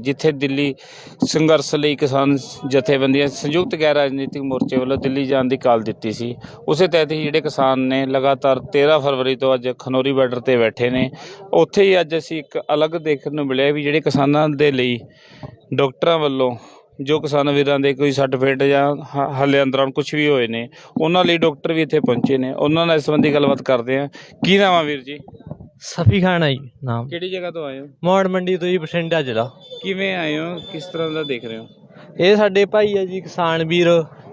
ਜਿੱਥੇ ਦਿੱਲੀ ਸੰਘਰਸ਼ ਲਈ ਕਿਸਾਨ ਜਥੇਬੰਦੀਆਂ ਸੰਯੁਕਤ ਗੈਰ ਰਾਜਨੀਤਿਕ ਮੋਰਚੇ ਵੱਲੋਂ ਦਿੱਲੀ ਜਾਣ ਦੀ ਕਾਲ ਦਿੱਤੀ ਸੀ। ਉਸੇ ਤਹਿਤ ਹੀ ਜਿਹੜੇ ਕਿਸਾਨ ਨੇ ਲਗਾਤਾਰ 13 ਫਰਵਰੀ ਤੋਂ ਅੱਜ ਖਨੌਰੀ ਬਾਰਡਰ ਤੇ ਬੈਠੇ ਨੇ। ਉੱਥੇ ਹੀ ਅੱਜ ਅਸੀਂ ਇੱਕ ਅਲੱਗ ਦੇਖਣ ਨੂੰ ਮਿਲਿਆ ਵੀ ਜਿਹੜੇ ਕਿਸਾਨਾਂ ਦੇ ਲਈ ਡਾਕਟਰਾਂ ਵੱਲੋਂ ਜੋ ਕਿਸਾਨ ਵੀਰਾਂ ਦੇ ਕੋਈ ਸਰਟੀਫਿਕੇਟ ਜਾਂ ਹ- ਹਾਲੇ ਅੰਦਰਾਂ ਕੁਝ ਵੀ ਹੋਏ ਨੇ, ਉਹਨਾਂ ਲਈ ਡਾਕਟਰ ਵੀ ਇੱਥੇ ਪਹੁੰਚੇ ਨੇ। ਉਹਨਾਂ ਨਾਲ ਇਸ ਸੰਬੰਧੀ ਗੱਲਬਾਤ ਕਰਦੇ ਆ ਕੀ ਨਾਮ ਆ ਵੀਰ ਜੀ? ਸਫੀ ਖਾਨ ਆ ਜੀ ਨਾਮ। ਕਿਹੜੀ ਜਗ੍ਹਾ ਤੋਂ ਆਏ ਹੋ? ਮੋੜ ਮੰਡੀ ਤੋਂ ਜੀ ਬਠਿੰਡਾ ਜ਼ਿਲ੍ਹਾ। ਕਿਵੇਂ ਆਏ ਹੋ? ਕਿਸ ਤਰ੍ਹਾਂ ਦਾ ਦੇਖ ਰਹੇ ਹੋ? ਇਹ ਸਾਡੇ ਭਾਈ ਆ ਜੀ ਕਿਸਾਨ ਵੀਰ।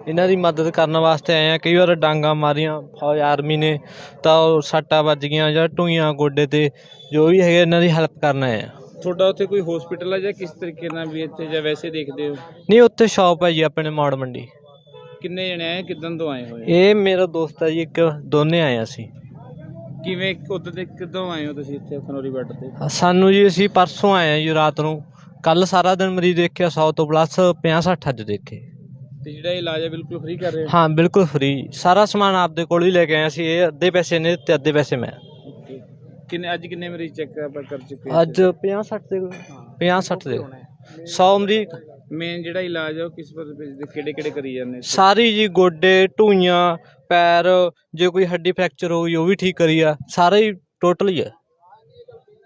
ਇਹਨਾਂ ਦੀ ਮਦਦ ਕਰਨ ਵਾਸਤੇ ਆਏ ਆ। ਕਈ ਵਾਰ ਡਾਂਗਾ ਮਾਰੀਆਂ ਫੌਜ ਆਰਮੀ ਨੇ ਤਾਂ ਉਹ ਸੱਟਾਂ ਵੱਜ ਗਈਆਂ ਜਾਂ ਟੂਈਆਂ ਗੋਡੇ ਤੇ ਜੋ ਵੀ ਹੈਗੇ ਇਹਨਾਂ ਦੀ ਹੈਲਪ ਕਰਨ ਆਏ ਆ। ਤੁਹਾਡਾ ਉੱਥੇ ਕੋਈ ਹਸਪੀਟਲ ਹੈ ਜਾਂ ਕਿਸ ਤਰੀਕੇ ਨਾਲ ਵੀ ਇੱਥੇ ਜਾਂ ਵੈਸੇ ਦੇਖਦੇ ਹੋ? ਨਹੀਂ ਉੱਥੇ ਸ਼ਾਪ ਹੈ ਜੀ ਆਪਣੇ ਮੋੜ ਮੰਡੀ। ਕਿੰਨੇ ਜਣੇ ਆਏ ਕਿਦਾਂ ਤੋਂ ਆਏ ਹੋਏ ਇਹ ਮੇਰਾ ਦੋਸਤ ਹੈ ਜੀ ਇੱਕ ਦੋਨੇ ਆਏ ਆ ਅਸੀਂ। ਕਿਵੇਂ ਉਦੋਂ ਦੇ ਕਿਦੋਂ ਆਏ ਹੋ ਤੁਸੀਂ ਇੱਥੇ ਖਨੌਰੀ ਬਾਰਡਰ ਤੇ? ਸਾਨੂੰ ਜੀ ਅਸੀਂ ਪਰਸੋਂ ਆਏ ਆ ਜੀ ਰਾਤ ਨੂੰ। ਕੱਲ ਸਾਰਾ ਦਿਨ ਮਰੀਜ਼ ਦੇਖਿਆ 100 ਤੋਂ ਪਲੱਸ 50 60 ਅੱਜ ਦੇਖੇ। ਤੇ ਜਿਹੜਾ ਇਲਾਜ ਹੈ ਬਿਲਕੁਲ ਫ੍ਰੀ ਕਰ ਰਹੇ ਹੋ? ਹਾਂ ਬਿਲਕੁਲ ਫ੍ਰੀ ਸਾਰਾ ਸਮਾਨ ਆਪਦੇ ਕੋਲ ਹੀ ਲੈ ਕੇ ਆਏ ਅਸੀਂ ਇਹ ਅੱਧੇ ਪੈਸੇ ਨੇ ਤੇ ਅੱਧੇ ਪੈਸੇ ਮੈਂ. ਕਿੰਨੇ ਅੱਜ ਕਿੰਨੇ ਮਰੀਜ਼ ਚੈੱਕ ਕਰ ਚੁੱਕੇ ਹੋ? ਅੱਜ 50 60 ਦੇ 50 60 ਦੇ। 100 ਮਰੀਜ਼। ਮੇਨ ਜਿਹੜਾ ਇਲਾਜ ਹੈ ਉਹ ਕਿਸ ਪਰ ਕਿਹੜੇ ਕਿਹੜੇ ਕਰੀ ਜਾਂਦੇ? ਸਾਰੀ ਜੀ ਗੋਡੇ ਢੂਈਆਂ ਪੈਰ ਜੇ ਕੋਈ ਹੱਡੀ ਫ੍ਰੈਕਚਰ ਹੋ ਗਈ ਉਹ ਵੀ ਠੀਕ ਕਰੀ ਆ ਸਾਰਾ ਹੀ ਟੋਟਲ ਹੀ ਆ।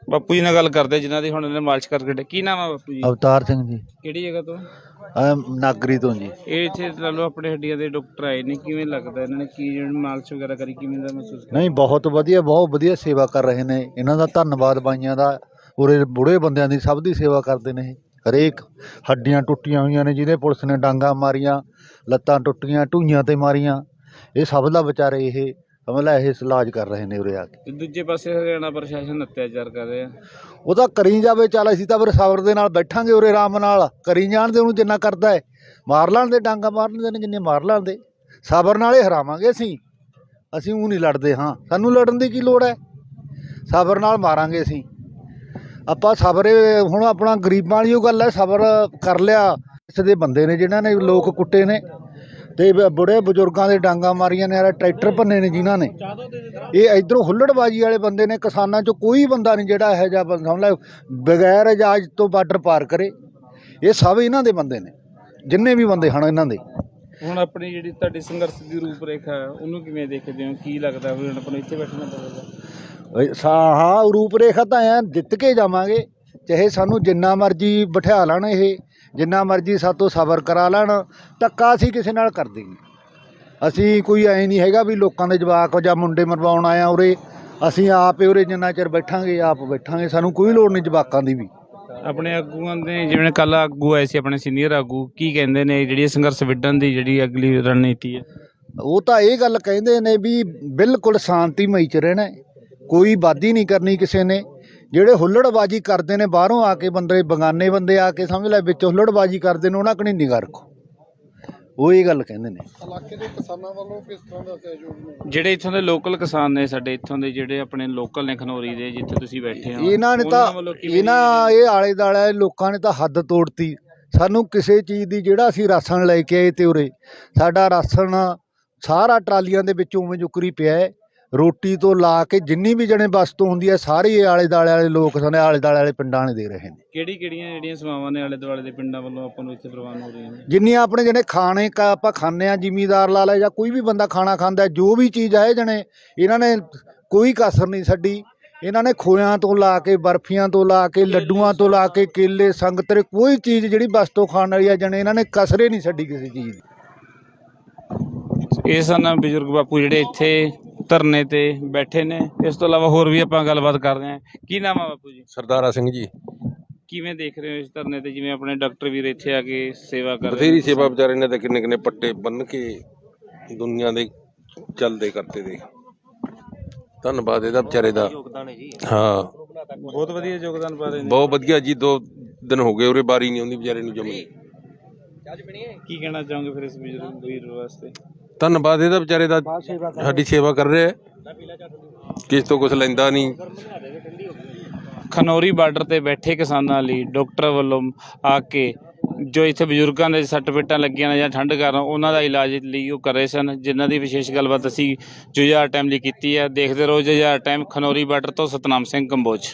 ਬਾਪੂ ਜੀ ਨਾਲ ਗੱਲ ਕਰਦੇ ਜਿਨ੍ਹਾਂ ਦੀ ਹੁਣ ਇਹਨੇ ਮਾਰਚ ਕਰਕੇ ਹਟੇ। ਕੀ ਨਾਮ ਹੈ ਬਾਪੂ ਜੀ? ਅਵਤਾਰ ਸਿੰਘ ਜੀ। ਕਿਹੜੀ ਜਗ੍ਹਾ ਤੋਂ? ਅਹ ਨਾਗਰੀ ਤੋਂ ਜੀ। ਇਹ ਇੱਥੇ ਲਾ ਲਓ ਆਪਣੇ ਹੱਡੀਆਂ ਦੇ ਡਾਕਟਰ ਆਏ ਨੇ ਕਿਵੇਂ ਲੱਗਦਾ ਇਹਨਾਂ ਨੇ? ਕੀ ਜਿਹੜੀ ਮਾਲਸ਼ ਵਗੈਰਾ ਕਰੀ ਕਿਵੇਂ ਦਾ ਮਹਿਸੂਸ ਕਰ ਨਹੀਂ ਬਹੁਤ ਵਧੀਆ ਬਹੁਤ ਵਧੀਆ ਸੇਵਾ ਕਰ ਰਹੇ ਨੇ। ਇਹਨਾਂ ਦਾ ਧੰਨਵਾਦ ਬਾਈਆਂ ਦਾ। ਉਰੇ ਬੁੜੇ ਬੰਦਿਆਂ ਦੀ ਸਭ ਦੀ ਸੇਵਾ ਕਰਦੇ ਨੇ। ਇਹ। ਹਰੇਕ ਹੱਡੀਆਂ ਟੁੱਟੀਆਂ ਹੋਈਆਂ ਨੇ ਜਿਹਦੇ ਪੁਲਿਸ ਨੇ ਡਾਂਗਾ ਮਾਰੀਆਂ ਲੱਤਾਂ ਟੁੱਟੀਆਂ ਢੂਈਆਂ ਤੇ ਮਾਰੀਆਂ। ਇਹ ਸਭ ਦਾ ਵਿਚਾਰੇ ਇਹ ਸਮਝਲਾ ਇਹ ਇਲਾਜ ਕਰ ਰਹੇ ਨੇ ਉਰੇ ਆ ਕੇ। ਤੇ ਦੂਜੇ ਪਾਸੇ ਹਰਿਆਣਾ ਪ੍ਰਸ਼ਾਸਨ ਅਤਿਆਚਾਰ ਕਰ ਰਿਹਾ। ਉਹ ਤਾਂ ਕਰੀ ਜਾਵੇ ਚੱਲ ਅਸੀਂ ਤਾਂ ਫਿਰ ਸਬਰ ਦੇ ਨਾਲ ਬੈਠਾਂਗੇ ਉਰੇ ਆਰਾਮ ਨਾਲ। ਕਰੀ ਜਾਣ ਦੇ ਉਹਨੂੰ ਜਿੰਨਾ ਕਰਦਾ ਹੈ। ਮਾਰ ਲੈਣ ਦੇ ਡਾਂਗਾ ਮਾਰ ਲੈਂਦੇ ਨੇ ਜਿੰਨੇ ਮਾਰ ਲੈਣ ਦੇ ਸਬਰ ਨਾਲ ਹੀ ਹਰਾਵਾਂਗੇ ਅਸੀਂ। ਅਸੀਂ ਉਹ ਨਹੀਂ ਲੜਦੇ ਹਾਂ। ਸਾਨੂੰ ਲੜਨ ਦੀ ਕੀ ਲੋੜ ਹੈ? ਸਬਰ ਨਾਲ ਮਾਰਾਂਗੇ ਅਸੀਂ। ਆਪਾਂ ਸਬਰ ਹੁਣ ਆਪਣਾ ਗਰੀਬਾਂ ਵਾਲੀ ਉਹ ਗੱਲ ਹੈ ਸਬਰ ਕਰ ਲਿਆ। ਇਸ ਦੇ ਬੰਦੇ ਨੇ ਜਿਨ੍ਹਾਂ ਨੇ ਲੋਕ ਕੁੱਟੇ ਨੇ। ਤੇ ਬ- ਬੁੜੇ ਬਜ਼ੁਰਗਾਂ ਦੇ ਡਾਂਗਾ ਮਾਰੀਆਂ ਨੇ ਯਾਰ ਟਰੈਕਟਰ ਭੰਨੇ ਨੇ ਜਿਨ੍ਹਾਂ ਨੇ। ਇਹ ਇਧਰੋਂ ਹੁੱਲੜਬਾਜੀ ਵਾਲੇ ਬੰਦੇ ਨੇ ਕਿਸਾਨਾਂ ਚੋਂ ਕੋਈ ਬੰਦਾ ਨਹੀਂ ਜਿਹੜਾ ਇਹੋ ਜਿਹਾ ਬੰਦਾ ਸਮਝ ਲੈ ਬਗੈਰ ਇਜਾਜ਼ਤ ਤੋਂ ਬਾਰਡਰ ਪਾਰ ਕਰੇ। ਇਹ ਸਭ ਇਹਨਾਂ ਦੇ ਬੰਦੇ ਨੇ ਜਿੰਨੇ ਵੀ ਬੰਦੇ ਹਨ ਇਹਨਾਂ ਦੇ। ਹੁਣ ਆਪਣੀ ਜਿਹੜੀ ਤੁਹਾਡੀ ਸੰਘਰਸ਼ ਦੀ ਰੂਪਰੇਖਾ ਹੈ ਉਹਨੂੰ ਕਿਵੇਂ ਦੇਖਦੇ ਹੋ? ਕੀ ਲੱਗਦਾ ਵੀ ਹੁਣ ਆਪਾਂ ਨੂੰ ਇੱਥੇ ਬੈਠਣਾ ਪਵੇਗਾ ਓਏ ਸਾ ਹਾਂ ਰੂਪ ਰੇਖਾ ਤਾਂ ਐ ਜਿੱਤ ਕੇ ਜਾਵਾਂਗੇ ਚਾਹੇ ਸਾਨੂੰ ਜਿੰਨਾ ਮਰਜ਼ੀ ਬਿਠਾ ਲੈਣ ਇਹ। ਜਿੰਨਾ ਮਰਜ਼ੀ ਸਾਤੋਂ ਸਬਰ ਕਰਾ ਲੈਣ ਧੱਕਾ ਅਸੀਂ ਕਿਸੇ ਨਾਲ ਕਰਦੇ ਨਹੀਂ ਅਸੀਂ ਕੋਈ ਐ ਨਹੀਂ ਹੈਗਾ ਵੀ ਲੋਕਾਂ ਦੇ ਜਵਾਕ ਜਾਂ ਮੁੰਡੇ ਮਰਵਾਉਣ ਆਇਆ ਉਰੇ ਅਸੀਂ ਆਪ ਉਰੇ ਜਿੰਨਾ ਚਿਰ ਬੈਠਾਂਗੇ ਆਪ ਬੈਠਾਂਗੇ ਸਾਨੂੰ ਕੋਈ ਲੋੜ ਨਹੀਂ ਜਵਾਕਾਂ ਦੀ ਵੀ। ਆਪਣੇ ਆਗੂਆਂ ਦੇ ਜਿਵੇਂ ਕੱਲ ਆਗੂ ਆਏ ਸੀ ਆਪਣੇ ਸੀਨੀਅਰ ਆਗੂ ਕੀ ਕਹਿੰਦੇ ਨੇ ਜਿਹੜੀ ਸੰਘਰਸ਼ ਵਿੱਢਣ ਦੀ ਜਿਹੜੀ ਅਗਲੀ ਰਣਨੀਤੀ ਹੈ? ਉਹ ਤਾਂ ਇਹ ਗੱਲ ਕਹਿੰਦੇ ਨੇ ਵੀ ਬਿਲਕੁਲ ਸ਼ਾਂਤੀਮਈ ਚ ਰਹਿਣਾ। ਕੋਈ ਵਾਦੀ ਨਹੀਂ ਕਰਨੀ ਕਿਸੇ ਨੇ। ਜਿਹੜੇ ਹੁੱਲੜਬਾਜੀ ਕਰਦੇ ਨੇ ਬਾਹਰੋਂ ਆ ਕੇ ਬੰਦੇ ਬਗਾਨੇ ਬੰਦੇ ਆ ਕੇ ਸਮਝ ਲੈ ਵਿੱਚ ਹੁੱਲੜਬਾਜੀ ਕਰਦੇ ਨੇ ਉਹਨਾਂ ਕਣੀ ਨਿਗਾਹ ਰੱਖੋ। ਉਹ ਇਹ ਗੱਲ ਕਹਿੰਦੇ ਨੇ। ਜਿਹੜੇ ਇੱਥੋਂ ਦੇ ਲੋਕਲ ਕਿਸਾਨ ਨੇ ਸਾਡੇ ਇੱਥੋਂ ਦੇ ਜਿਹੜੇ ਆਪਣੇ ਲੋਕਲ ਨੇ ਖਨੌਰੀ ਦੇ ਜਿੱਥੇ ਤੁਸੀਂ ਬੈਠੇ ਹੋ ਇਹਨਾਂ ਨੇ ਤਾਂ ਵੱਲੋਂ ਇਹਨਾਂ ਇਹ ਆਲੇ ਦਾਲੇ ਲੋਕਾਂ ਨੇ ਤਾਂ ਹੱਦ ਤੋੜਤੀ। ਸਾਨੂੰ ਕਿਸੇ ਚੀਜ਼ ਦੀ ਜਿਹੜਾ ਅਸੀਂ ਰਾਸ਼ਨ ਲੈ ਕੇ ਆਏ ਤੇ ਉਰੇ ਸਾਡਾ ਰਾਸ਼ਨ ਸਾਰਾ ਟਰਾਲੀਆਂ ਦੇ ਵਿੱਚ ਉਵੇਂ ਜੁਕਰੀ ਪਿਆ ਹੈ। ਰੋਟੀ ਤੋਂ ਲਾ ਕੇ ਜਿੰਨੀ ਵੀ ਜਣੇ ਵਸਤੂ ਹੁੰਦੀ ਹੈ ਸਾਰੀ ਆਲੇ ਦਾਲੇ ਵਾਲੇ ਲੋਕ ਸਾਡੇ ਆਲੇ ਦਾਲੇ ਵਾਲੇ ਪਿੰਡਾਂ ਨੇ ਦੇ ਰਹੇ ਨੇ। ਕਿਹੜੀ ਕਿਹੜੀਆਂ ਜਿਹੜੀਆਂ ਸੇਵਾਵਾਂ ਨੇ ਆਲੇ ਦੁਆਲੇ ਦੇ ਪਿੰਡਾਂ ਵੱਲੋਂ ਆਪਾਂ ਨੂੰ ਇੱਥੇ ਪ੍ਰਵਾਨ ਹੋ ਰਹੀਆਂ ਨੇ? ਜਿੰਨੀਆਂ ਆਪਣੇ ਜਿਹੜੇ ਖਾਣੇ ਕਾ ਆਪਾਂ ਖਾਂਦੇ ਆ ਜ਼ਿਮੀਦਾਰ ਲਾ ਲੈ ਜਾਂ ਕੋਈ ਵੀ ਬੰਦਾ ਖਾਣਾ ਖਾਂਦਾ ਹੈ, ਜੋ ਵੀ ਚੀਜ਼ ਆਏ ਜਣੇ ਇਹਨਾਂ ਨੇ ਕੋਈ ਕਸਰ ਨਹੀਂ ਛੱਡੀ। ਇਹਨਾਂ ਨੇ ਖੋਇਆਂ ਤੋਂ ਲਾ ਕੇ ਬਰਫੀਆਂ ਤੋਂ ਲਾ ਕੇ ਲੱਡੂਆਂ ਤੋਂ ਲਾ ਕੇ ਕੇਲੇ ਸੰਗਤਰੇ ਕੋਈ ਚੀਜ਼ ਜਿਹੜੀ ਵਸਤੂ ਖਾਣ ਵਾਲੀ ਆ ਜਣੇ ਇਹਨਾਂ ਨੇ ਕਸਰੇ ਨਹੀਂ ਛੱਡੀ ਕਿਸੇ ਚੀਜ਼ ਦੀ। ਇਹ ਸਨ ਬਜ਼ੁਰਗ ਬਾਪੂ ਜਿਹੜੇ ਇੱਥੇ ਧਰਨੇ ਤੇ ਬੈਠੇ ਨੇ। ਇਸ ਤੋਂ ਇਲਾਵਾ ਹੋਰ ਵੀ ਆਪਾਂ ਗੱਲਬਾਤ ਕਰਦੇ ਹਾਂ। ਕੀ ਨਾਮ ਆ ਬਾਪੂ ਜੀ? ਸਰਦਾਰਾ ਸਿੰਘ ਜੀ। ਕਿਵੇਂ ਦੇਖ ਰਹੇ ਹੋ ਇਸ ਧਰਨੇ ਤੇ? ਜਿਵੇਂ ਆਪਣੇ ਡਾਕਟਰ ਵੀਰ ਇੱਥੇ ਆ ਕੇ ਸੇਵਾ ਕਰ ਰਹੇ ਬਥੇਰੀ ਨੇ? ਸੇਵਾ ਵਿਚਾਰੇ ਨੇ ਤਾਂ ਕਿੰਨੇ ਕਿੰਨੇ ਪੱਟੇ ਬੰਨ ਕੇ ਦੁਨੀਆ ਦੇ ਚੱਲਦੇ ਕਰਤੇ ਦੇ। ਧੰਨਵਾਦ ਇਹਦਾ ਵਿਚਾਰੇ ਦਾ। ਹਾਂ ਬਹੁਤ ਵਧੀਆ ਯੋਗਦਾਨ ਪਾ ਰਹੇ ਨੇ। ਬਹੁਤ ਵਧੀਆ ਜੀ ਦੋ ਦਿਨ ਹੋ ਗਏ ਉਰੇ ਬਾਰੀ ਨਹੀਂ ਆਉਂਦੀ ਵਿਚਾਰੇ ਨੂੰ ਜਮੀ ਕੀ ਕਹਿਣਾ ਚਾਹੋਗੇ ਫਿਰ ਇਸ ਬਜ਼ੁਰਗ ਵੀਰ ਵਾਸਤੇ? ਧੰਨਵਾਦ ਇਹਦਾ ਵਿਚਾਰੇ ਦਾ ਸਾਡੀ ਸੇਵਾ ਕਰ ਰਿਹਾ। ਕਿਸ ਤੋਂ ਕੁਝ ਲੈਂਦਾ ਨਹੀਂ। ਖਨੌਰੀ ਬਾਰਡਰ ਤੇ ਬੈਠੇ ਕਿਸਾਨਾਂ ਲਈ ਡਾਕਟਰ ਵੱਲੋਂ ਆ ਕੇ ਜੋ ਇੱਥੇ ਬਜ਼ੁਰਗਾਂ ਦੇ ਸੱਟ ਫੇਟਾਂ ਲੱਗੀਆਂ ਨੇ ਜਾਂ ਠੰਡ ਕਾਰਨ ਉਹਨਾਂ ਦਾ ਇਲਾਜ ਲਈ ਉਹ ਕਰ ਰਹੇ ਸਨ ਜਿਨ੍ਹਾਂ ਦੀ ਵਿਸ਼ੇਸ਼ ਗੱਲਬਾਤ ਅਸੀਂ ਜੁਝਾਰ ਟਾਈਮ ਲਈ ਕੀਤੀ ਹੈ। ਦੇਖਦੇ ਰਹੋ ਜੁਝਾਰ ਟਾਈਮ ਖਨੌਰੀ ਬਾਰਡਰ ਤੋਂ ਸਤਨਾਮ ਸਿੰਘ ਕੰਬੋਜ।